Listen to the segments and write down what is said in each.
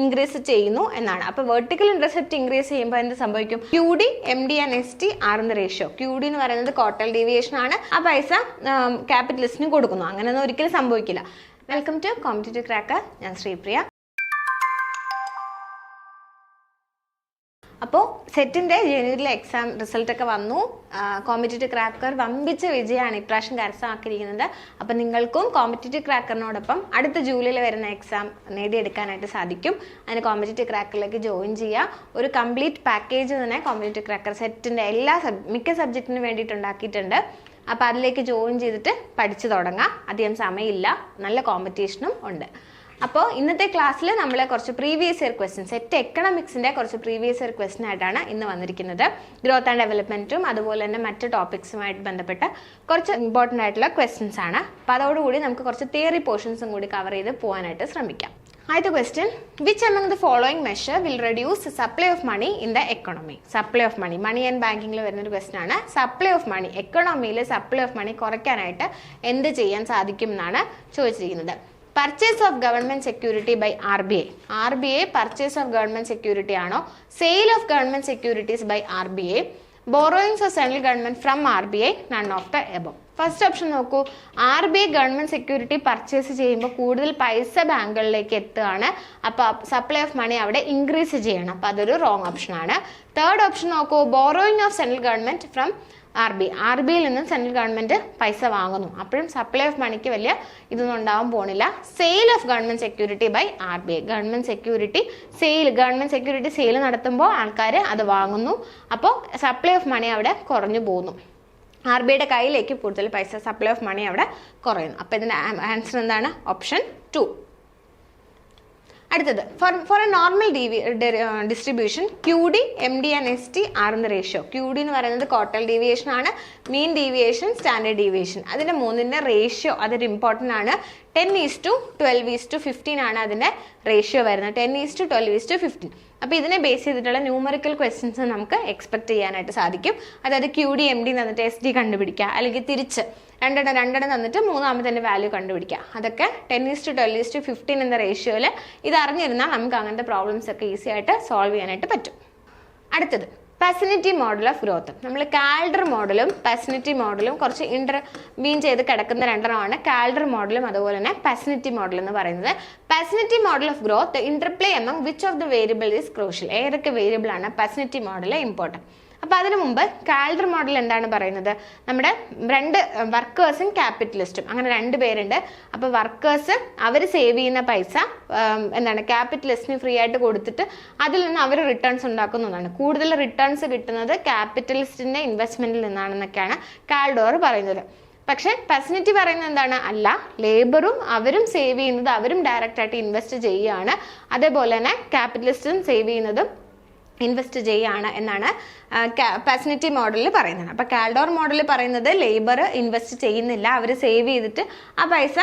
Increase ചെയ്യുന്നു എന്നാണ്. അപ്പോൾ വെർട്ടിക്കൽ ഇന്റർസെപ്റ്റ് ഇൻക്രീസ് ചെയ്യുമ്പോൾ എന്ത് സംഭവിക്കും? Q D M D and S T ആറുന്ന ratio Q D എന്ന് പറയുന്നത് കോട്ടൽ ഡീവിയേഷൻ ആണ്. ആ പൈസ ക്യാപിറ്റലിസ്റ്റിന് കൊടുക്കുന്നു. അങ്ങനെയൊന്നും ഒരിക്കലും സംഭവിക്കില്ല. വെൽക്കം ടു കോമ്പറ്റേറ്റീവ് ക്രാക്കർ ഞാൻ ശ്രീപ്രിയ. അപ്പോൾ സെറ്റിന്റെ ജനുവരിയിലെ എക്സാം റിസൾട്ട് ഒക്കെ വന്നു. കോമ്പറ്റേറ്റീവ് ക്രാക്കർ വമ്പിച്ച വിജയമാണ് ഇപ്രാവശ്യം കരസ്ഥമാക്കിയിരിക്കുന്നത്. അപ്പം നിങ്ങൾക്കും കോമ്പറ്റേറ്റീവ് ക്രാക്കറിനോടൊപ്പം അടുത്ത ജൂലൈയിൽ വരുന്ന എക്സാം നേടിയെടുക്കാനായിട്ട് സാധിക്കും. അതിന് കോമ്പറ്റേറ്റീവ് ക്രാക്കറിലേക്ക് ജോയിൻ ചെയ്യുക. ഒരു കംപ്ലീറ്റ് പാക്കേജ് തന്നെ കോമ്പറ്റേറ്റീവ് ക്രാക്കർ സെറ്റിന്റെ എല്ലാ സബ് മിക്ക സബ്ജക്റ്റിനും വേണ്ടിയിട്ട് ഉണ്ടാക്കിയിട്ടുണ്ട്. അപ്പോൾ അതിലേക്ക് ജോയിൻ ചെയ്തിട്ട് പഠിച്ചു തുടങ്ങാം. അധികം സമയമില്ല. നല്ല കോമ്പറ്റീഷനും ഉണ്ട്. അപ്പോൾ ഇന്നത്തെ ക്ലാസ്സിൽ നമ്മൾ കുറച്ച് പ്രീവിയസ് ഇയർ ക്വസ്റ്റ്യൻ സെറ്റ് എക്കണോമിക്സിന്റെ കുറച്ച് പ്രീവിയസ് ഇയർ ക്വസ്റ്റ്യൻ ആയിട്ടാണ് ഇന്ന് വന്നിരിക്കുന്നത്. ഗ്രോത്ത് ആൻഡ് ഡെവലപ്മെന്റും അതുപോലെ തന്നെ മറ്റ് ടോപ്പിക്സുമായിട്ട് ബന്ധപ്പെട്ട കുറച്ച് ഇമ്പോർട്ടന്റ് ആയിട്ടുള്ള ക്വസ്റ്റ്യൻസ് ആണ്. അപ്പോൾ അതോടുകൂടി നമുക്ക് കുറച്ച് തിയറി പോർഷൻസും കൂടി കവർ ചെയ്ത് പോകാനായിട്ട് ശ്രമിക്കാം. ആദ്യത്തെ question which among the following measure will reduce supply of money in the economy supply of money money and ബാങ്കിങ്ങിൽ വരുന്നൊരു ക്വസ്റ്റ്യൻ ആണ്. സപ്ലൈ ഓഫ് മണി എക്കണോമിയിൽ സപ്ലൈ ഓഫ് മണി കുറയ്ക്കാനായിട്ട് എന്ത് ചെയ്യാൻ സാധിക്കും എന്നാണ് ചോദിച്ചിരിക്കുന്നത്. Purchase of government security by R B I R B I purchase of government security ആണോ? Sale of government securities by R B I borrowings of central government from R B I none of the above first option നോക്കൂ. R B I government security purchase ചെയ്യുമ്പോൾ കൂടുതൽ പൈസ ബാങ്കുകളിലേക്ക് എത്തുകയാണ്. അപ്പോൾ supply of മണി അവിടെ increase ചെയ്യണം. അപ്പോൾ അതൊരു റോങ് ഓപ്ഷൻ ആണ്. തേർഡ് ഓപ്ഷൻ നോക്കൂ. Borrowing of central government from R B R ബിയിൽ നിന്നും സെൻട്രൽ ഗവൺമെന്റ് പൈസ വാങ്ങുന്നു. അപ്പോഴും സപ്ലൈ ഓഫ് മണിക്ക് വലിയ ഇതൊന്നും ഉണ്ടാവാൻ പോണില്ല. Sale of government security by R B I. Government security sale government security sale നടത്തുമ്പോൾ ആൾക്കാർ അത് വാങ്ങുന്നു. അപ്പോൾ സപ്ലൈ ഓഫ് മണി അവിടെ കുറഞ്ഞു പോകുന്നു. ആർ ബി ഐയുടെ കയ്യിലേക്ക് കൂടുതൽ പൈസ സപ്ലൈ ഓഫ് മണി അവിടെ കുറയുന്നു. അപ്പോൾ ഇതിന്റെ ആൻസർ എന്താണ്? ഓപ്ഷൻ ടു അടുത്തത്. Four four a normal d v distribution Q D M D and S T R എന്ന റേഷ്യോ ക്യൂ ഡി എന്ന് പറയുന്നത് കോട്ടൽ ഡീവിയേഷൻ ആണ്. മീൻ ഡീവിയേഷൻ സ്റ്റാൻഡേർഡ് ഡീവിയേഷൻ അതിന്റെ മൂന്നിന്റെ റേഷ്യോ അതൊരു ഇമ്പോർട്ടന്റ് ആണ്. Ten is to twelve is to fifteen ആണ് അതിന്റെ റേഷ്യോ വരുന്നത്. Ten is to twelve is to fifteen അപ്പോൾ ഇതിനെ ബേസ് ചെയ്തിട്ടുള്ള ന്യൂമറിക്കൽ ക്വസ്റ്റ്യൻസ് നമുക്ക് എക്സ്പെക്ട് ചെയ്യാനായിട്ട് സാധിക്കും. അതായത് ക്യു ഡി എം ഡി തന്നിട്ട് എസ് ഡി കണ്ടുപിടിക്കുക അല്ലെങ്കിൽ തിരിച്ച് രണ്ടെണ്ണം രണ്ടെണ്ണം തന്നിട്ട് മൂന്നാമത്തെ വാല്യൂ കണ്ടുപിടിക്കുക. അതൊക്കെ ten is to twelve is to fifteen എന്ന റേഷ്യോയിൽ ഇത് അറിഞ്ഞിരുന്നാൽ നമുക്ക് അങ്ങനത്തെ പ്രോബ്ലംസ് ഒക്കെ ഈസി ആയിട്ട് സോൾവ് ചെയ്യാനായിട്ട് പറ്റും. അടുത്തത്. പാസിനിറ്റി മോഡൽ ഓഫ് ഗ്രോത്ത് നമ്മൾ കാൽഡർ മോഡലും പെസിനിറ്റി മോഡലും കുറച്ച് ഇന്റർ മീൻ ചെയ്ത് കിടക്കുന്ന രണ്ടെണ്ണമാണ് കാൽഡർ മോഡലും അതുപോലെ തന്നെ പെസിനിറ്റി മോഡൽ എന്ന് പറയുന്നത്. Pasinetti model of growth interplay among which of the variable is crucial ഏതൊക്കെ വേരിയബിൾ ആണ് പെസിനിറ്റി മോഡൽ ഇമ്പോർട്ടന്റ് അപ്പോൾ അതിനു മുമ്പ് കാൽഡർ മോഡൽ എന്താണ് പറയുന്നത്? നമ്മുടെ രണ്ട് വർക്കേഴ്സും ക്യാപിറ്റലിസ്റ്റും. അങ്ങനെ രണ്ട് പേരുണ്ട്. അപ്പോൾ വർക്കേഴ്സ് അവർ സേവ് ചെയ്യുന്ന പൈസ എന്താണ് ക്യാപിറ്റലിസ്റ്റിന് ഫ്രീ ആയിട്ട് കൊടുത്തിട്ട് അതിൽ നിന്ന് അവർ റിട്ടേൺസ് ഉണ്ടാക്കുന്നതാണ് കൂടുതൽ റിട്ടേൺസ് കിട്ടുന്നത് ക്യാപിറ്റലിസ്റ്റിന്റെ ഇൻവെസ്റ്റ്മെന്റിൽ നിന്നാണെന്നൊക്കെയാണ് കാൽഡോർ പറയുന്നത്. പക്ഷേ പെർസണിറ്റി പറയുന്നത് എന്താണ്? അല്ല ലേബറും അവരും സേവ് ചെയ്യുന്നത് അവരും ഡയറക്റ്റ് ആയിട്ട് ഇൻവെസ്റ്റ് ചെയ്യുകയാണ്. അതേപോലെ തന്നെ ക്യാപിറ്റലിസ്റ്റും സേവ് ചെയ്യുന്നതും ഇൻവെസ്റ്റ് ചെയ്യുകയാണ് എന്നാണ് കപ്പാസിറ്റി മോഡലിൽ പറയുന്നത്. അപ്പോൾ കാൽഡോർ മോഡലിൽ പറയുന്നത് ലേബർ ഇൻവെസ്റ്റ് ചെയ്യുന്നില്ല അവർ സേവ് ചെയ്തിട്ട് ആ പൈസ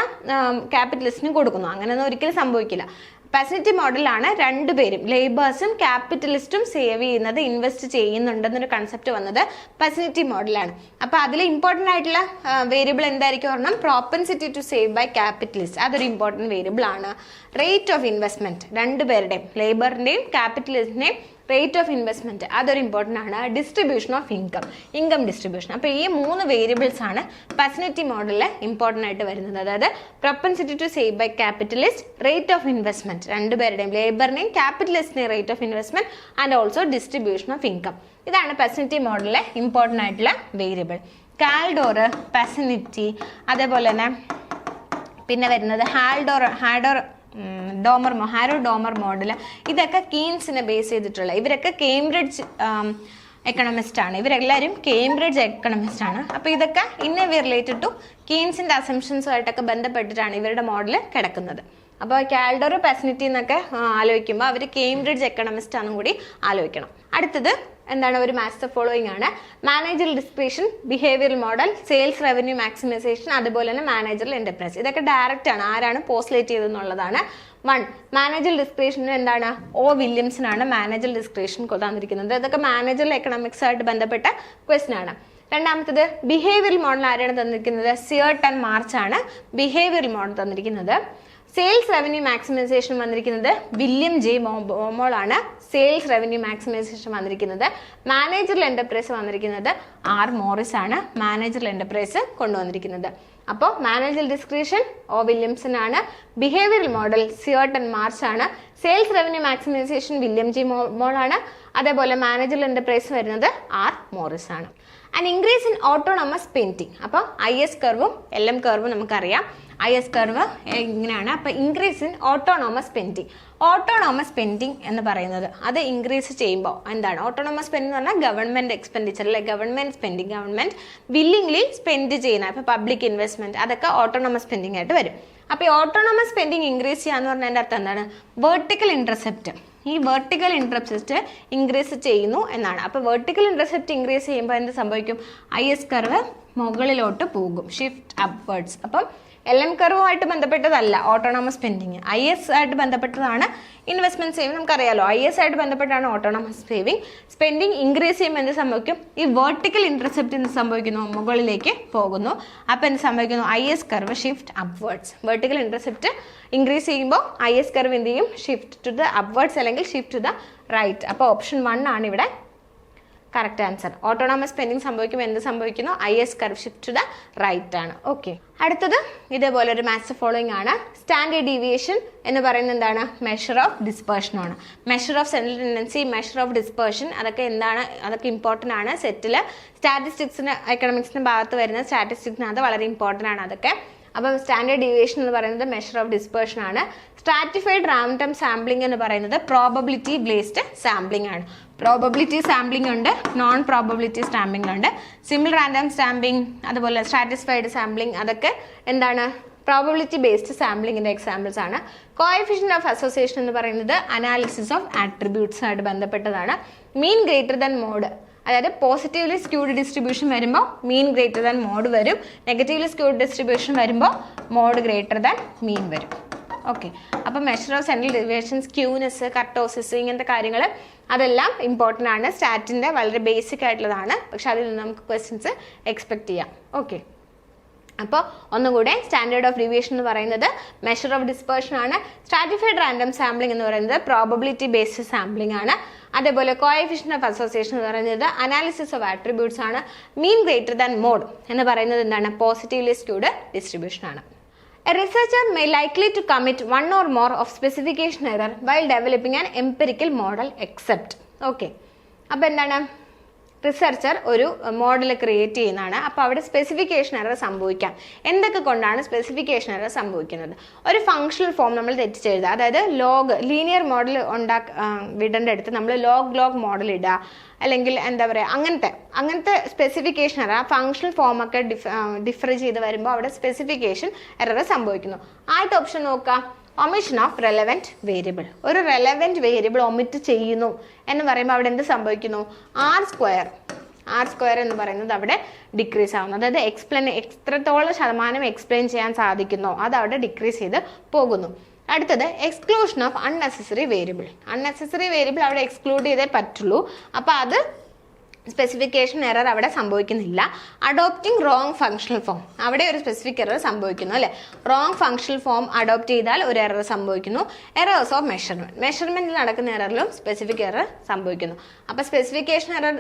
ക്യാപിറ്റലിസ്റ്റിന് കൊടുക്കുന്നു. അങ്ങനെയൊന്നും ഒരിക്കലും സംഭവിക്കില്ല. പാസിനിറ്റി മോഡലാണ് രണ്ടുപേരും ലേബേഴ്സും ക്യാപിറ്റലിസ്റ്റും സേവ് ചെയ്യുന്നത് ഇൻവെസ്റ്റ് ചെയ്യുന്നുണ്ടെന്നൊരു കൺസെപ്റ്റ് വന്നത് പാസിനിറ്റി മോഡലാണ് അപ്പോൾ അതിൽ ഇമ്പോർട്ടന്റ് ആയിട്ടുള്ള വേരിയബിൾ എന്തായിരിക്കും പറഞ്ഞാൽ propensity to save by capitalist അതൊരു ഇമ്പോർട്ടന്റ് വേരിയബിൾ ആണ് റേറ്റ് ഓഫ് ഇൻവെസ്റ്റ്മെന്റ് രണ്ടുപേരുടെയും ലേബറിന്റെയും ക്യാപിറ്റലിസ്റ്റിന്റെയും റേറ്റ് ഓഫ് ഇൻവെസ്റ്റ്മെന്റ് അതൊരു ഇമ്പോർട്ടന്റ് ആണ്. Distribution of income income distribution അപ്പോൾ ഈ മൂന്ന് വേരിയബിൾസ് ആണ് പെർസണിറ്റി മോഡലിൽ ഇമ്പോർട്ടന്റ് ആയിട്ട് വരുന്നത്. അതായത് propensity to save by capitalist rate of investment രണ്ടുപേരുടെയും ലേബറിനെയും ക്യാപിറ്റലിസ്റ്റിനെയും rate of investment and also distribution of income ഇതാണ് പെർസണിറ്റി മോഡലിലെ ഇമ്പോർട്ടന്റ് ആയിട്ടുള്ള വേരിയബിൾ കാൽഡോർ പസിനിറ്റി അതേപോലെ തന്നെ പിന്നെ വരുന്നത് ഹാൽഡോർ ഹാഡോർ ഡോമർ ഹാരോ ഡോമർ മോഡൽ ഇതൊക്കെ കീൻസിനെ ബേസ് ചെയ്തിട്ടുള്ള ഇവരൊക്കെ കേംബ്രിഡ്ജ് എക്കണോമിസ്റ്റ് ആണ്. ഇവരെല്ലാവരും കേംബ്രിഡ്ജ് എക്കണോമിസ്റ്റ് ആണ്. അപ്പോൾ ഇതൊക്കെ ഇന്ന വി റിലേറ്റഡ് ടു കീൻസിന്റെ അസംഷൻസുമായിട്ടൊക്കെ ബന്ധപ്പെട്ടിട്ടാണ് ഇവരുടെ മോഡൽ കിടക്കുന്നത്. അപ്പോൾ കാൽഡർ പെസിനിറ്റി എന്നൊക്കെ ആലോചിക്കുമ്പോൾ അവർ കേംബ്രിഡ്ജ് എക്കണമിസ്റ്റ് ആണെന്നും കൂടി ആലോചിക്കണം. അടുത്തത് എന്താണ് ഒരു മാസ്റ്റർ ഫോളോയിങ് ആണ്. Manager description behaviour model sales revenue maximisation അതുപോലെ തന്നെ മാനേജർ എന്റർപ്രൈസ് ഇതൊക്കെ ഡയറക്റ്റ് ആണ്. ആരാണ് പോസ്റ്റ്ലേറ്റ് ചെയ്തെന്നുള്ളതാണ് വൺ മാനേജർ ഡിസ്ക്രിപ്ഷൻ എന്താണ്? ഓ വില്യംസിനാണ് മാനേജർ ഡിസ്ക്രിപ്ഷൻ തന്നിരിക്കുന്നത്. ഇതൊക്കെ മാനേജർ എക്കണോമിക്സ് ആയിട്ട് ബന്ധപ്പെട്ട ക്വസ്റ്റൻ ആണ്. രണ്ടാമത്തത് ബിഹേവിയർ മോഡൽ ആരാണ് തന്നിരിക്കുന്നത്? സിയർട്ട് ആൻഡ് മാർച്ച് ആണ് ബിഹേവിയർ മോഡൽ തന്നിരിക്കുന്നത്. സെയിൽസ് റവന്യൂ മാക്സിമൈസേഷൻ വന്നിരിക്കുന്നത് വില്യം ജെ മോമോൾ ആണ്. സെയിൽസ് റവന്യൂ മാക്സിമൈസേഷൻ വന്നിരിക്കുന്നത് മാനേജർ എന്റർപ്രൈസ് വന്നിരിക്കുന്നത് ആർ മോറിസ് ആണ്. മാനേജർ എന്റർപ്രൈസ് കൊണ്ടുവന്നിരിക്കുന്നത്. അപ്പോൾ മാനേജർ ഡിസ്ക്രിപ്ഷൻ ഒ വില്യംസൺ ആണ്. ബിഹേവിയറൽ മോഡൽ സിയോട്ടൻ മാർച്ച് ആണ്. Sales revenue maximisation William G Baumol ആണ്. അതേപോലെ മാനേജർ എന്റർപ്രൈസ് വരുന്നത് ആർ മോറിസ് ആണ്. And increase in autonomous painting അപ്പോൾ ഐ എസ് കർവും എൽ എം കർവും നമുക്കറിയാം. ഐ എസ് കർവ് ഇങ്ങനെയാണ്. അപ്പോൾ increase in autonomous painting autonomous painting എന്ന് പറയുന്നത് അത് ഇൻക്രീസ് ചെയ്യുമ്പോൾ എന്താണ്? ഓട്ടോണോമസ് സ്പെൻഡിംഗ് എന്ന് പറഞ്ഞാൽ ഗവൺമെന്റ് എക്സ്പെൻഡിച്ചർ അല്ലെ? Government spending government willingly spend ചെയ്യുന്ന ഇപ്പോൾ പബ്ലിക് ഇൻവെസ്റ്റ്മെന്റ് അതൊക്കെ ഓട്ടോണോമസ് സ്പെൻഡിംഗ് ആയിട്ട് വരും. അപ്പോൾ ഈ ഓട്ടോണോമസ് സ്പെൻഡിംഗ് ഇൻക്രീസ് ചെയ്യാന്ന് പറഞ്ഞതിന്റെ അർത്ഥം എന്താണ്? വെർട്ടിക്കൽ ഇന്റർസെപ്റ്റ് ഈ വെർട്ടിക്കൽ ഇന്റർസെപ്റ്റ് ഇൻക്രീസ് ചെയ്യുന്നു എന്നാണ്. അപ്പോൾ വെർട്ടിക്കൽ ഇന്റർസെപ്റ്റ് ഇൻക്രീസ് ചെയ്യുമ്പോൾ എന്ത് സംഭവിക്കും? ഐ എസ് കർവ് മുകളിലോട്ട് പോകും. ഷിഫ്റ്റ് അപ്വേർഡ്സ് അപ്പം എൽ എം കർവുമായിട്ട് ബന്ധപ്പെട്ടതല്ല ഓട്ടോണോമസ് സ്പെൻഡിങ് ഐ എസ് ആയിട്ട് ബന്ധപ്പെട്ടതാണ് ഇൻവെസ്റ്റ്മെന്റ് സേവിങ് നമുക്കറിയാലോ ഐ എസ് ആയിട്ട് ബന്ധപ്പെട്ടാണ് ഓട്ടോണോമസ് സേവിങ് സ്പെൻഡിങ് ഇൻക്രീസ് ചെയ്യുമ്പോൾ എന്ത് സംഭവിക്കും? ഈ വെർട്ടിക്കൽ ഇന്റർസെപ്റ്റ് എന്ത് സംഭവിക്കുന്നു? മുകളിലേക്ക് പോകുന്നു. അപ്പോൾ എന്ത് സംഭവിക്കുന്നു? I S curve shift upwards vertical intercept increase ചെയ്യുമ്പോൾ ഐ എസ് കർവ് എന്ത് ചെയ്യും? ഷിഫ്റ്റ് ടു ദ അപ്വേർഡ്സ് അല്ലെങ്കിൽ ഷിഫ്റ്റ് ടു ദ റൈറ്റ് അപ്പോൾ ഓപ്ഷൻ വൺ ആണ് ഇവിടെ കറക്റ്റ് ആൻസർ ഓട്ടോണോമസ് സ്പെൻഡിങ് സംഭവിക്കുമ്പോൾ എന്ത് സംഭവിക്കുന്നു? I S curve shift to the right ആണ്. ഓക്കെ അടുത്തത് ഇതേപോലെ ഒരു മാത്സ് ഫോളോയിങ് ആണ്. സ്റ്റാൻഡേർഡ് ഡീവിയേഷൻ എന്ന് പറയുന്നത് എന്താണ്? മെഷർ ഓഫ് ഡിസ്പേർഷൻ ആണ്. Measure of central tendency measure of dispersion അതൊക്കെ എന്താണ്? അതൊക്കെ ഇമ്പോർട്ടന്റ് ആണ്. സെറ്റിൽ സ്റ്റാറ്റിസ്റ്റിക്സിന് എക്കണോമിക്സിന്റെ ഭാഗത്ത് വരുന്ന സ്റ്റാറ്റിസ്റ്റിക്സിനകത്ത് വളരെ ഇമ്പോർട്ടന്റ് ആണ് അതൊക്കെ. അപ്പം സ്റ്റാൻഡേർഡ് ഡീവിയേഷൻ എന്ന് പറയുന്നത് മെഷർ ഓഫ് ഡിസ്പേർഷൻ ആണ്. സ്ട്രാറ്റിഫൈഡ് റാൻഡം സാമ്പിളിംഗ് എന്ന് പറയുന്നത് പ്രോബബിലിറ്റി ബേസ്ഡ് സാമ്പിളിംഗ് ആണ്. പ്രോബബിലിറ്റി സാമ്പിളിംഗ് ഉണ്ട് നോൺ പ്രോബബിലിറ്റി സ്റ്റാമ്പിംഗ് ഉണ്ട്. സിമ്പിൾ റാൻഡം സ്റ്റാമ്പിംഗ് അതുപോലെ സ്റ്റാറ്റിസ്ഫൈഡ് സാമ്പിളിംഗ് അതൊക്കെ എന്താണ്? പ്രോബബിലിറ്റി ബേസ്ഡ് സാമ്പിളിങ്ങിന്റെ എക്സാമ്പിൾസ് ആണ്. കോയഫിഷൻ ഓഫ് അസോസിയേഷൻ എന്ന് പറയുന്നത് അനാലിസിസ് ഓഫ് ആട്രിബ്യൂട്ട്സ് ആയിട്ട് ബന്ധപ്പെട്ടതാണ്. മീൻ ഗ്രേറ്റർ ദാൻ മോഡ് അതായത് പോസിറ്റീവ്ലി സ്ക്യൂഡ് ഡിസ്ട്രിബ്യൂഷൻ വരുമ്പോൾ മീൻ ഗ്രേറ്റർ ദാൻ മോഡ് വരും. നെഗറ്റീവ്ലി സ്ക്യൂഡ് ഡിസ്ട്രിബ്യൂഷൻ വരുമ്പോൾ മോഡ് ഗ്രേറ്റർ ദാൻ മീൻ വരും. ഓക്കെ അപ്പം measure of central deviations skewness kurtosis ഇങ്ങനത്തെ കാര്യങ്ങൾ അതെല്ലാം ഇമ്പോർട്ടന്റ് ആണ്. സ്റ്റാറ്റിന്റെ വളരെ ബേസിക് ആയിട്ടുള്ളതാണ്. പക്ഷെ അതിൽ നിന്ന് നമുക്ക് ക്വസ്റ്റ്യൻസ് എക്സ്പെക്ട് ചെയ്യാം. ഓക്കെ അപ്പോൾ ഒന്നുകൂടെ സ്റ്റാൻഡേർഡ് ഓഫ് ഡീവിയേഷൻ എന്ന് പറയുന്നത് മെഷർ ഓഫ് ഡിസ്പേർഷൻ ആണ്. സ്ട്രാറ്റിഫൈഡ് റാൻഡം സാമ്പിളിംഗ് എന്ന് പറയുന്നത് പ്രോബബിലിറ്റി ബേസ്ഡ് സാമ്പിളിംഗ് ആണ്. അതേപോലെ കോയഫിഷ്യൻ ഓഫ് അസോസിയേഷൻ എന്ന് പറയുന്നത് അനാലിസിസ് ഓഫ് ആട്രിബ്യൂട്ട്സ് ആണ്. മീൻ ഗ്രേറ്റർ ദാൻ മോഡ് എന്ന് പറയുന്നത് എന്താണ്? പോസിറ്റീവ്ലി സ്ക്യൂഡ് ഡിസ്ട്രിബ്യൂഷൻ ആണ്. A researcher may likely to commit one or more of specification error while developing an empirical model except. Okay. അപ്പോൾ എന്താണ് researcher ഒരു മോഡൽ ക്രിയേറ്റ് ചെയ്യുന്നതാണ്. അപ്പോൾ അവിടെ സ്പെസിഫിക്കേഷൻ എറർ സംഭവിക്കാം. എന്തൊക്കെ കൊണ്ടാണ് സ്പെസിഫിക്കേഷൻ എറർ സംഭവിക്കുന്നത്? ഒരു ഫങ്ഷണൽ ഫോം നമ്മൾ തെറ്റിച്ചെഴുതുക അതായത് ലോഗ് ലീനിയർ മോഡൽ ഉണ്ടാക്ക വിടേണ്ട അടുത്ത് നമ്മൾ ലോഗ് ലോഗ് മോഡൽ ഇടുക അല്ലെങ്കിൽ എന്താ പറയുക അങ്ങനത്തെ അങ്ങനത്തെ സ്പെസിഫിക്കേഷൻ എറർ ആ ഫങ്ഷണൽ ഫോം ഒക്കെ ഡിഫ് ഡിഫർ ചെയ്ത് വരുമ്പോൾ അവിടെ സ്പെസിഫിക്കേഷൻ എറർ സംഭവിക്കുന്നു. ആദ്യത്തെ ഓപ്ഷൻ നോക്കാം. ഒമിഷൻ ഓഫ് റെലവെന്റ് വേരിയബിൾ ഒരു റെലവെന്റ് വേരിയബിൾ ഒമിറ്റ് ചെയ്യുന്നു എന്ന് പറയുമ്പോൾ അവിടെ എന്ത് സംഭവിക്കുന്നു? ആർ സ്ക്വയർ ആർ സ്ക്വയർ എന്ന് പറയുന്നത് അവിടെ ഡിക്രീസ് ആവുന്നു. അതായത് എക്സ്പ്ലെയിൻ എത്രത്തോളം ശതമാനം എക്സ്പ്ലെയിൻ ചെയ്യാൻ സാധിക്കുന്നോ? അത് അവിടെ ഡിക്രീസ് ചെയ്ത് പോകുന്നു. അടുത്തത് exclusion of unnecessary variable unnecessary variable അവിടെ എക്സ്ക്ലൂഡ് ചെയ്തേ പറ്റുള്ളൂ. അപ്പോൾ അത് സ്പെസിഫിക്കേഷൻ എറർ അവിടെ സംഭവിക്കുന്നില്ല. അഡോപ്റ്റിംഗ് റോങ് ഫങ്ഷണൽ ഫോം അവിടെ ഒരു സ്പെസിഫിക് എറർ സംഭവിക്കുന്നു അല്ലേ? റോങ് ഫങ്ഷണൽ ഫോം അഡോപ്റ്റ് ചെയ്താൽ ഒരു എറർ സംഭവിക്കുന്നു. എറേഴ്സ് ഓഫ് മെഷർമെന്റ് മെഷർമെന്റിൽ നടക്കുന്ന എററിലും സ്പെസിഫിക് എറർ സംഭവിക്കുന്നു. അപ്പോൾ സ്പെസിഫിക്കേഷൻ എറർ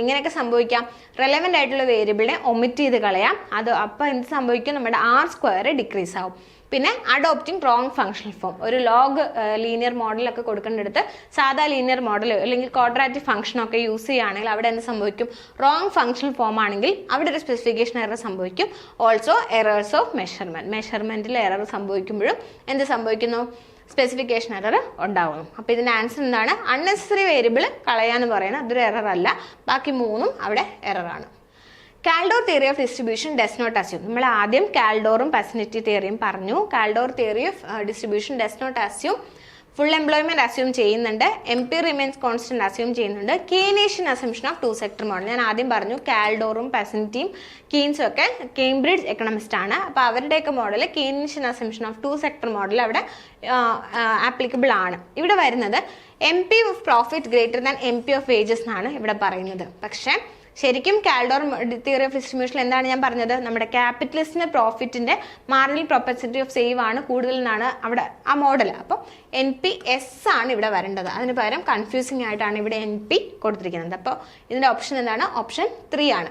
എങ്ങനെയൊക്കെ സംഭവിക്കാം? റെലവന്റ് ആയിട്ടുള്ള വേരിയബിളിനെ ഒമിറ്റ് ചെയ്ത് കളയാം. അത് അപ്പോൾ എന്ത് സംഭവിക്കും? നമ്മുടെ ആർ സ്ക്വയർ ഡിക്രീസ് ആവും. പിന്നെ അഡോപ്റ്റിംഗ് റോങ് ഫംഗ്ഷണൽ ഫോം ഒരു ലോഗ് ലീനിയർ മോഡലൊക്കെ കൊടുക്കേണ്ടടുത്ത് സാധാ ലീനിയർ മോഡൽ അല്ലെങ്കിൽ ക്വാഡ്രാറ്റിക് ഫംഗ്ഷനൊക്കെ യൂസ് ചെയ്യുകയാണെങ്കിൽ അവിടെ എന്ത് സംഭവിക്കും? റോങ് ഫംഗ്ഷണൽ ഫോം ആണെങ്കിൽ അവിടെ ഒരു സ്പെസിഫിക്കേഷൻ എറർ സംഭവിക്കും. ഓൾസോ എറേഴ്സ് ഓഫ് മെഷർമെന്റ് മെഷർമെന്റിൽ എറർ സംഭവിക്കുമ്പോഴും എന്ത് സംഭവിക്കുന്നു? സ്പെസിഫിക്കേഷൻ എറർ ഉണ്ടാവുന്നു. അപ്പോൾ ഇതിന്റെ ആൻസർ എന്താണ്? അൺനെസറി വേരിയബിൾ കളയാന്ന് പറയുന്നത്. അതൊരു എറർ അല്ല. ബാക്കി മൂന്നും അവിടെ എററാണ് Kaldor theory of distribution does not assume നമ്മൾ ആദ്യം കാൽഡോറും പെർസണിറ്റി തിയറിയും പറഞ്ഞു. Kaldor theory of distribution does not assume full employment assume ചെയ്യുന്നുണ്ട്. M P remains constant assume ചെയ്യുന്നുണ്ട്. Keynesian assumption of two sector model ഞാൻ ആദ്യം പറഞ്ഞു കാൽഡോറും പെസന്റിയും കീൻസും ഒക്കെ കേംബ്രിഡ്ജ് എക്കണമിസ്റ്റ് ആണ്. അപ്പോൾ അവരുടെയൊക്കെ model Keynesian assumption of two sector model അവിടെ ആപ്ലിക്കബിൾ ആണ്. ഇവിടെ വരുന്നത് M P of profit greater than M P of wages എന്നാണ് ഇവിടെ പറയുന്നത്. പക്ഷേ ശരിക്കും കാൽഡോർ തിയറി ഓഫ് ഡിസ്ട്രിബ്യൂഷൻ എന്താണ് ഞാൻ പറഞ്ഞത്? നമ്മുടെ ക്യാപിറ്റലിസ്റ്റിന്റെ പ്രോഫിറ്റിന്റെ മാർജിനൽ പ്രൊപ്പസിറ്റി ഓഫ് സേവ് ആണ് കൂടുതൽ എന്നാണ് അവിടെ ആ മോഡൽ അപ്പം എൻ പി എസ് ആണ് ഇവിടെ വരേണ്ടത്. അതിന് പകരം കൺഫ്യൂസിംഗ് ആയിട്ടാണ് ഇവിടെ എൻ പി കൊടുത്തിരിക്കുന്നത്. അപ്പോൾ ഇതിന്റെ ഓപ്ഷൻ എന്താണ്? ഓപ്ഷൻ ത്രീ ആണ്.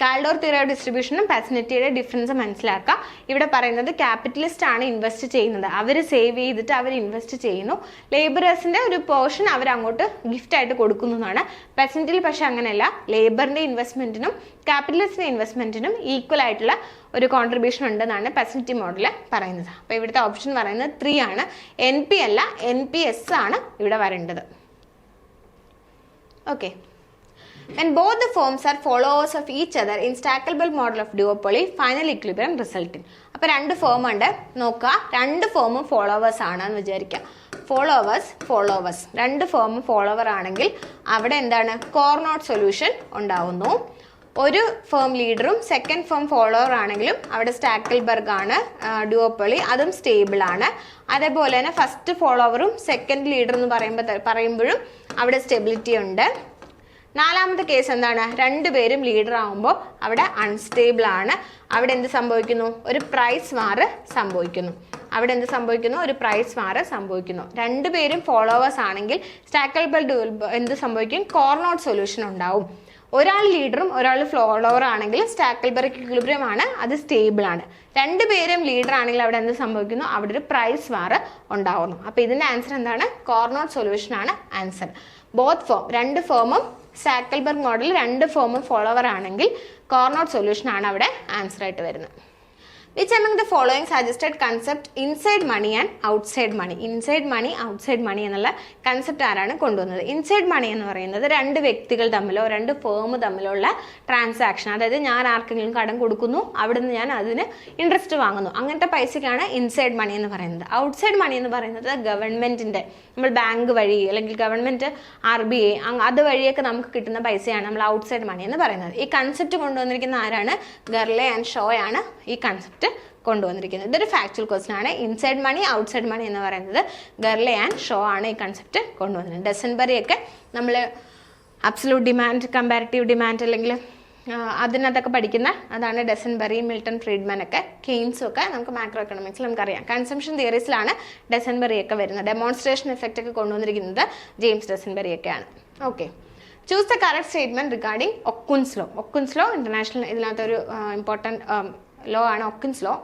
കാൽഡോർ തിയറി ഡിസ്ട്രിബ്യൂഷനും പാസിനിറ്റിയുടെ ഡിഫറൻസ് മനസ്സിലാക്കുക ഇവിടെ പറയുന്നത് ക്യാപിറ്റലിസ്റ്റ് ആണ് ഇൻവെസ്റ്റ് ചെയ്യുന്നത്. അവർ സേവ് ചെയ്തിട്ട് അവർ ഇൻവെസ്റ്റ് ചെയ്യുന്നു. ലേബറേഴ്സിന്റെ ഒരു പോർഷൻ അവർ അങ്ങോട്ട് ഗിഫ്റ്റ് ആയിട്ട് കൊടുക്കുന്നു എന്നാണ് പാസിനിറ്റിയിൽ പക്ഷെ അങ്ങനെയല്ല. ലേബറിന്റെ ഇൻവെസ്റ്റ്മെന്റിനും ക്യാപിറ്റലിസ്റ്റിന്റെ ഇൻവെസ്റ്റ്മെന്റിനും ഈക്വൽ ആയിട്ടുള്ള ഒരു കോൺട്രിബ്യൂഷൻ ഉണ്ടെന്നാണ് പാസിനിറ്റി മോഡൽ പറയുന്നത്. അപ്പോൾ ഇവിടുത്തെ ഓപ്ഷൻ പറയുന്നത് ത്രീ ആണ്. എൻ പി അല്ല എൻ പി എസ് ആണ് ഇവിടെ വരേണ്ടത്. Okay When both the forms are followers of each other in stackable model of duopoly, final equilibrium result in. അപ്പോൾ രണ്ട് ഫോം ഉണ്ട്. നോക്കുക രണ്ട് ഫോമും ഫോളോവേഴ്സ് ആണെന്ന് വിചാരിക്കുക ഫോളോവേഴ്സ് ഫോളോവേഴ്സ് രണ്ട് ഫോമും ഫോളോവർ ആണെങ്കിൽ അവിടെ എന്താണ്? കോർണോട്ട് സൊല്യൂഷൻ ഉണ്ടാവുന്നു. ഒരു ഫേം ലീഡറും സെക്കൻഡ് ഫേം ഫോളോവർ ആണെങ്കിലും അവിടെ സ്റ്റാക്കിൾബർഗ് ആണ് ഡുവോപ്പൊളി അതും സ്റ്റേബിൾ ആണ്. അതേപോലെ തന്നെ ഫസ്റ്റ് ഫോളോവറും സെക്കൻഡ് ലീഡർ എന്ന് പറയുമ്പോൾ പറയുമ്പോഴും അവിടെ സ്റ്റെബിലിറ്റി ഉണ്ട്. നാലാമത്തെ കേസ് എന്താണ്? രണ്ടുപേരും ലീഡർ ആവുമ്പോൾ അവിടെ അൺസ്റ്റേബിൾ ആണ്. അവിടെ എന്ത് സംഭവിക്കുന്നു? ഒരു പ്രൈസ് മാറ് സംഭവിക്കുന്നു. അവിടെ എന്ത് സംഭവിക്കുന്നു? ഒരു പ്രൈസ് മാറ് സംഭവിക്കുന്നു. രണ്ടുപേരും ഫോളോവേഴ്സ് ആണെങ്കിൽ സ്റ്റാക്കൽബിൾ എന്ത് സംഭവിക്കും? കോർണോട്ട് സൊല്യൂഷൻ ഉണ്ടാവും. ഒരാൾ ലീഡറും ഒരാൾ ഫോളോവർ ആണെങ്കിൽ സ്റ്റാക്കൽബർ ഇക്വിലിബ്രിയം ആണ്. അത് സ്റ്റേബിൾ ആണ്. രണ്ടുപേരും ലീഡർ ആണെങ്കിൽ അവിടെ എന്ത് സംഭവിക്കുന്നു? അവിടെ ഒരു പ്രൈസ് വാർ ഉണ്ടാവുന്നു. അപ്പോൾ ഇതിന്റെ ആൻസർ എന്താണ്? കോർണോട്ട് സൊല്യൂഷൻ ആണ് ആൻസർ ബോത്ത് ഫോം രണ്ട് ഫോമും സാക്കൽബർഗ് മോഡൽ രണ്ട് ഫോമും ഫോളോവർ ആണെങ്കിൽ കോർണോട്ട് സൊല്യൂഷൻ ആണ് അവിടെ ആൻസർ ആയിട്ട് വരുന്നത്. Which among the following suggested concept inside money and outside money inside money outside money എന്നുള്ള കൺസെപ്റ്റ് ആരാണ് കൊണ്ടുവന്നത്? ഇൻസൈഡ് മണി എന്ന് പറയുന്നത് രണ്ട് വ്യക്തികൾ തമ്മിലോ രണ്ട് ഫേം തമ്മിലുള്ള ട്രാൻസാക്ഷൻ അതായത് ഞാൻ ആർക്കെങ്കിലും കടം കൊടുക്കുന്നു അവിടുന്ന് ഞാൻ അതിന് ഇൻട്രസ്റ്റ് വാങ്ങുന്നു. അങ്ങനത്തെ പൈസയ്ക്കാണ് ഇൻസൈഡ് മണി എന്ന് പറയുന്നത്. ഔട്ട്സൈഡ് മണി എന്ന് പറയുന്നത് ഗവൺമെന്റിന്റെ നമ്മൾ ബാങ്ക് വഴി അല്ലെങ്കിൽ ഗവൺമെന്റ് ആർ ബി ഐ അതുവഴിയൊക്കെ നമുക്ക് കിട്ടുന്ന പൈസയാണ് നമ്മൾ ഔട്ട്സൈഡ് മണി എന്ന് പറയുന്നത്. ഈ കൺസെപ്റ്റ് കൊണ്ടുവന്നിരിക്കുന്ന ആരാണ്? ഗർലെ ആൻഡ് ഷോ ആണ് ഈ കൺസെപ്റ്റ് കൊണ്ടുവന്നിരിക്കുന്നത്. ഇതൊരു ഫാക്ച്വൽ ക്വസ്റ്റൻ ആണ്. ഇൻസൈഡ് മണി ഔട്ട്സൈഡ് മണി എന്ന് പറയുന്നത് ഗർലെ ആൻഡ് ഷോ ആണ് ഈ കൺസെപ്റ്റ് കൊണ്ടുവന്നത് ഡെസംബറിയൊക്കെ നമ്മൾ അബ്സലൂട്ട് ഡിമാൻഡ് കമ്പാരിറ്റീവ് ഡിമാൻഡ് അല്ലെങ്കിൽ അതിനകത്തൊക്കെ പഠിക്കുന്ന അതാണ് ഡെസൻബറി മിൽട്ടൺ ഫ്രീഡ്മാൻ ഒക്കെ കെയ്ൻസും ഒക്കെ നമുക്ക് മാക്രോ എക്കണോമിക്സിൽ നമുക്കറിയാം. കൺസംഷൻ തിയറീസിലാണ് ഡെസൻബറി ഒക്കെ വരുന്നത്. ഡെമോൺസ്ട്രേഷൻ എഫക്റ്റ് ഒക്കെ കൊണ്ടുവന്നിരിക്കുന്നത് ജെയിംസ് ഡെസൻബറി ഒക്കെയാണ് okay choose the correct statement regarding Okun's law Okun's law international ഇതിനകത്തൊരു ഇമ്പോർട്ടന്റ് ലോ ആണ് Okun's law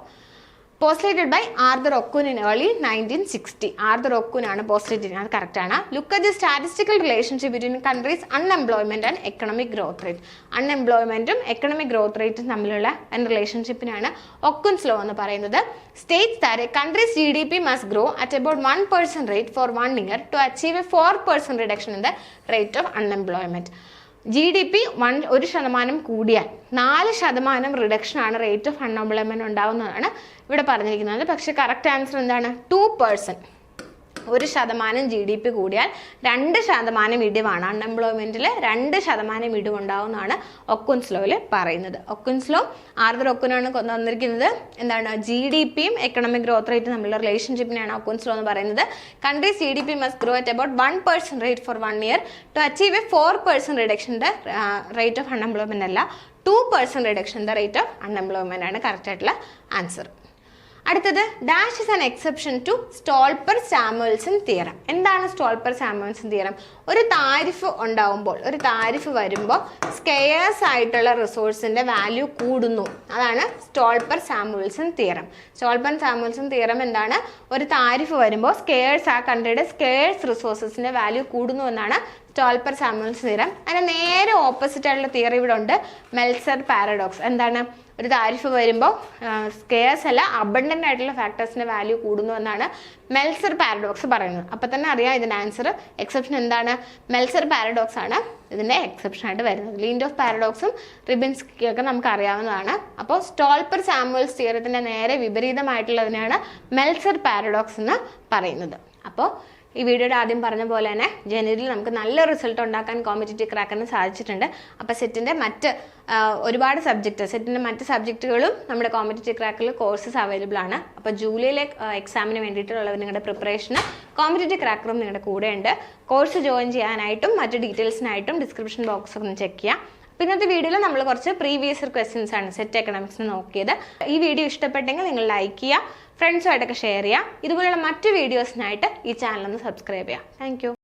postulated by Arthur Okun in early nineteen sixty Arthur Okun ആണ് postulate അത് correct ആണ്. Look at the statistical relationship between countries unemployment and economic growth rate അൺഎംപ്ലോയ്മെന്റും എക്കണോമിക് ഗ്രോത്ത് റേറ്റും തമ്മിലുള്ള റിലേഷൻഷിപ്പിനാണ് ഒക്കുൻസ് ലോ എന്ന് പറയുന്നത്. States that countries G D P must grow at about one percent rate for one year to achieve a four percent reduction in the rate of unemployment G D P one ഒരു ശതമാനം കൂടിയാൽ നാല് ശതമാനം reduction ആണ് rate of unemployment ഉണ്ടാകുന്നതാണ് ഇവിടെ പറഞ്ഞിരിക്കുന്നത്. പക്ഷേ കറക്റ്റ് ആൻസർ എന്താണ്? ടു പേഴ്സന്റ് ഒരു ശതമാനം ജി ഡി പി കൂടിയാൽ രണ്ട് ശതമാനം ഇടിവാണ് അൺഎംപ്ലോയ്മെന്റിൽ രണ്ട് ശതമാനം ഇടിവുണ്ടാവുമെന്നാണ് എന്നാണ് ലോയിൽ പറയുന്നത്. ഒക്കുൻസ് ലോ ആർദർ ഒക്കുനാണ് തന്നിരിക്കുന്നത്. എന്താണ് ജി ഡി പിയും എക്കണോമിക് ഗ്രോത്ത് റേറ്റ് തമ്മിലുള്ള റിലേഷൻഷിപ്പിനെയാണ് ഒക്കുൻസ് ലോ എന്ന് പറയുന്നത്. Countries G D P must grow at about one percent rate for one year to achieve a for reduction റിഡക്ഷന്റെ rate of unemployment അല്ല two percent reduction the rate of unemployment ആണ് correct ആയിട്ടുള്ള answer അടുത്തത് dash is an exception to Stolper Samuelson theorem എന്താണ് സ്റ്റോൾപ്പർ Samuelson theorem ഒരു tariff ഉണ്ടാവുമ്പോൾ ഒരു tariff വരുമ്പോൾ സ്കെയേഴ്സ് ആയിട്ടുള്ള റിസോഴ്സിന്റെ വാല്യൂ കൂടുന്നു. അതാണ് Stolper Samuelson theorem Stolper Samuelson theorem എന്താണ്? ഒരു താരിഫ് വരുമ്പോൾ സ്കെയേഴ്സ് ആ കൺട്രിയുടെ സ്കെയേഴ്സ് റിസോഴ്സസിന്റെ വാല്യൂ കൂടുന്നു എന്നാണ് സ്റ്റോൾപ്പർ സാമുവൽസ് തിയറം അതിന് നേരെ ഓപ്പോസിറ്റ് ആയിട്ടുള്ള തിയറി ഇവിടെ ഉണ്ട്. മെൽസർ പാരഡോക്സ് എന്താണ്? ഒരു താരിഫ് വരുമ്പോൾ സ്കെയർസ് അല്ല അബണ്ടന്റ് ആയിട്ടുള്ള ഫാക്ടേഴ്സിന്റെ വാല്യൂ കൂടുന്നു എന്നാണ് മെൽസർ പാരഡോക്സ് പറയുന്നത്. അപ്പം തന്നെ അറിയാം ഇതിന്റെ ആൻസർ എക്സെപ്ഷൻ എന്താണ്? മെൽസർ പാരഡോക്സ് ആണ് ഇതിന്റെ എക്സെപ്ഷൻ ആയിട്ട് വരുന്നത്. ലീൻഡ് ഓഫ് പാരഡോക്സും റിബിൻസ്കി ഒക്കെ നമുക്ക് അറിയാവുന്നതാണ്. അപ്പോൾ സ്റ്റോൾപ്പർ സാമുവൽസ് തിയറത്തിന്റെ നേരെ വിപരീതമായിട്ടുള്ളതിനാണ് മെൽസർ പാരഡോക്സ് എന്ന് പറയുന്നത്. അപ്പോൾ ഈ വീഡിയോയുടെ ആദ്യം പറഞ്ഞ പോലെ തന്നെ ജനുവരിയിൽ നമുക്ക് നല്ല റിസൾട്ട് ഉണ്ടാക്കാൻ കോമ്പറ്റേറ്റീവ് ക്രാക്കറിന് സാധിച്ചിട്ടുണ്ട്. അപ്പോൾ സെറ്റിന്റെ മറ്റ് ഒരുപാട് സബ്ജക്റ്റ് സെറ്റിന്റെ മറ്റ് സബ്ജക്റ്റുകളും നമ്മുടെ കോമ്പറ്റേറ്റീവ് ക്രാക്കറിൽ കോഴ്സസ് അവൈലബിൾ ആണ്. അപ്പോൾ ജൂലൈയിലെ എക്സാമിന് വേണ്ടിയിട്ടുള്ള നിങ്ങളുടെ പ്രിപ്പറേഷന് കോമ്പറ്റേറ്റീവ് ക്രാക്കറും നിങ്ങളുടെ കൂടെയുണ്ട് കോഴ്സ് ജോയിൻ ചെയ്യാനായിട്ടും മറ്റ് ഡീറ്റെയിൽസിനായിട്ടും ഡിസ്ക്രിപ്ഷൻ ബോക്സ് ഒന്ന് ചെക്ക് ചെയ്യാം. അപ്പോൾ ഇന്നത്തെ വീഡിയോയിൽ നമ്മൾ കുറച്ച് പ്രീവിയസ് ക്വസ്റ്റ്യൻസ് ആണ് സെറ്റ് എക്കണോമിക്സിന് നോക്കിയത്. ഈ വീഡിയോ ഇഷ്ടപ്പെട്ടെങ്കിൽ നിങ്ങൾ ലൈക്ക് ചെയ്യുക. ഫ്രണ്ട്സുമായിട്ടൊക്കെ ഷെയർ ചെയ്യുക ഇതുപോലെയുള്ള മറ്റ് വീഡിയോസിനായിട്ട് ഈ ചാനൽ ഒന്ന് സബ്സ്ക്രൈബ് ചെയ്യുക താങ്ക്